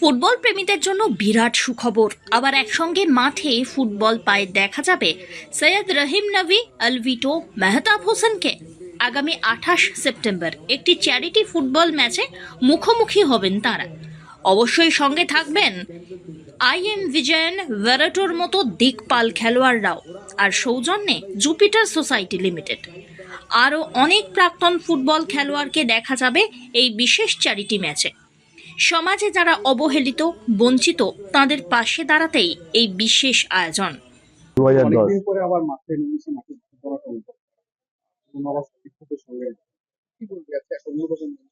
Football প্রেমীদের জন্য বিরাট সুখবর। আবার একসঙ্গে মাঠে ফুটবল পায়ে দেখা যাবে সৈয়দ রহিম নবী, আলভিটো, মেহতাব হোসেনকে। আগামী আঠাশ সেপ্টেম্বর একটি চ্যারিটি ফুটবল ম্যাচে মুখোমুখি হবেন তারা। অবশ্যই সঙ্গে থাকবেন আই এম বিজয়ন ভেরাটোর মতো দিকপাল খেলোয়াড়রাও আর সৌজন্যে জুপিটার সোসাইটি লিমিটেড। আরও অনেক প্রাক্তন ফুটবল খেলোয়াড়কে দেখা যাবে এই বিশেষ চ্যারিটি ম্যাচে। সমাজে যারা অবহেলিত বঞ্চিত তাদের পাশে দাঁড়াতেই এই বিশেষ আয়োজন।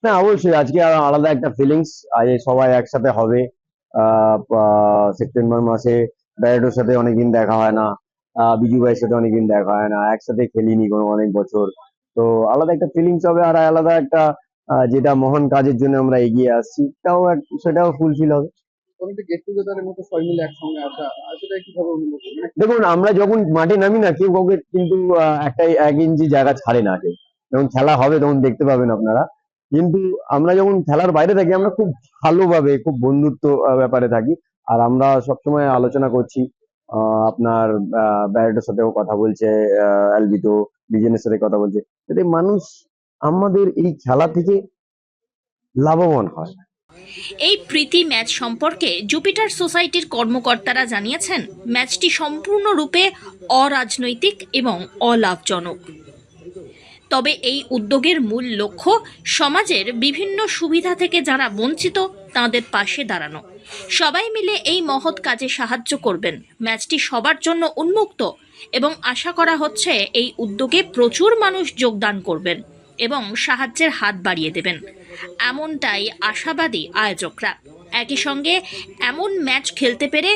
না অবশ্যই আজকে আলাদা একটা ফিলিংস আজ সবাই একসাথে হবে। আহ, আহ, সেপ্টেম্বর মাসে ব্যারেটোর সাথে অনেকদিন দেখা হয় না। আহ, বিজু ভাইয়ের সাথে অনেকদিন দেখা হয় না। একসাথে খেলিনি কোনো অনেক বছর। তো আলাদা একটা ফিলিংস হবে আর আলাদা একটা যেটা মহান কাজের জন্য আমরা এগিয়ে আসছি। তাও সেটাও ফুলফিল হবে। মানে দেখুন আমরা যখন মাঠে নামি না কেউ কাউকে কিন্তু একটা এক ইঞ্চি জায়গা ছাড়ে না কেউ। যখন খেলা হবে তখন দেখতে পাবেন আপনারা। কিন্তু আমরা যখন খেলার বাইরে থাকি আমরা খুব ভালোভাবে খুব বন্ধুত্ব ব্যাপারে থাকি। আর আমরা সবসময় আলোচনা করছি আহ, আপনার ব্যারেটের সাথেও কথা বলছে অ্যালবিতো বিজেনের সাথে কথা বলছে। যাতে মানুষ আমাদের এই খেলা থেকে লাভবান হয়। এই প্রীতি ম্যাচ সম্পর্কে জুপিটার সোসাইটির কর্মকর্তারা জানিয়েছেন, ম্যাচটি সম্পূর্ণরূপে অরাজনৈতিক এবং অলাভজনক। তবে এই উদ্যোগের মূল লক্ষ্য সমাজের বিভিন্ন সুবিধা থেকে যারা বঞ্চিত, তাদের পাশে দাঁড়ানো। সবাই মিলে এই মহৎ কাজে সাহায্য করবেন। ম্যাচটি সবার জন্য উন্মুক্ত এবং আশা করা হচ্ছে এই উদ্যোগে প্রচুর মানুষ যোগদান করবেন। এবং সাহায্যের হাত বাড়িয়ে দেবেন। এমনটাই আশাবাদী আয়োজকরা। একই সঙ্গে এমন ম্যাচ খেলতে পেরে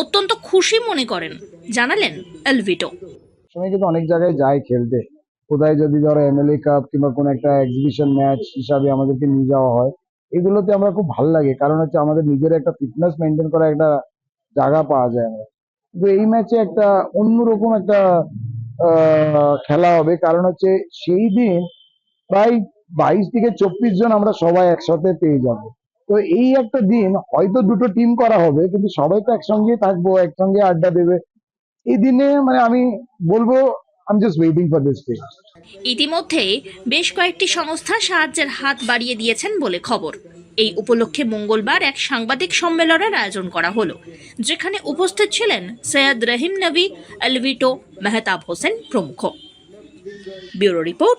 অত্যন্ত খুশি মনে করেন, জানালেন এলভিটো। সময় কিন্তু অনেক জায়গায় যায় খেলতে, কোথায় যদি ধরো এমএলএ কাপ কিংবা কোনো একটা এক্সিবিশন ম্যাচ হিসাবে আমাদেরকে নিয়ে যাওয়া হয়, এগুলোতে আমরা খুব ভালো লাগে। কারণ হচ্ছে আমাদের নিজের একটা ফিটনেস মেনটেন করা একটা জায়গা পাওয়া যায় আমরা কিন্তু এই ম্যাচে একটা অন্যরকম একটা খেলা হবে। কারণ হচ্ছে সেই দিন প্রায় বাইশ থেকে চব্বিশ জন আমরা সবাই একসাথে পেয়ে যাব। তো এই একটা দিন হয়তো দুটো টিম করা হবে, কিন্তু সবাই তো একসঙ্গে থাকব, একসঙ্গে আড্ডা দেবে। এই দিনে মানে আমি বলব ইতিমধ্যেই বেশ কয়েকটি সংস্থা সাহায্যের হাত বাড়িয়ে দিয়েছেন বলে খবর। এই উপলক্ষে মঙ্গলবার এক সাংবাদিক সম্মেলনের আয়োজন করা হলো, যেখানে উপস্থিত ছিলেন সৈয়দ রহিম নবী, আলভিটো মেহতাব হোসেন প্রমুখ। Bureau report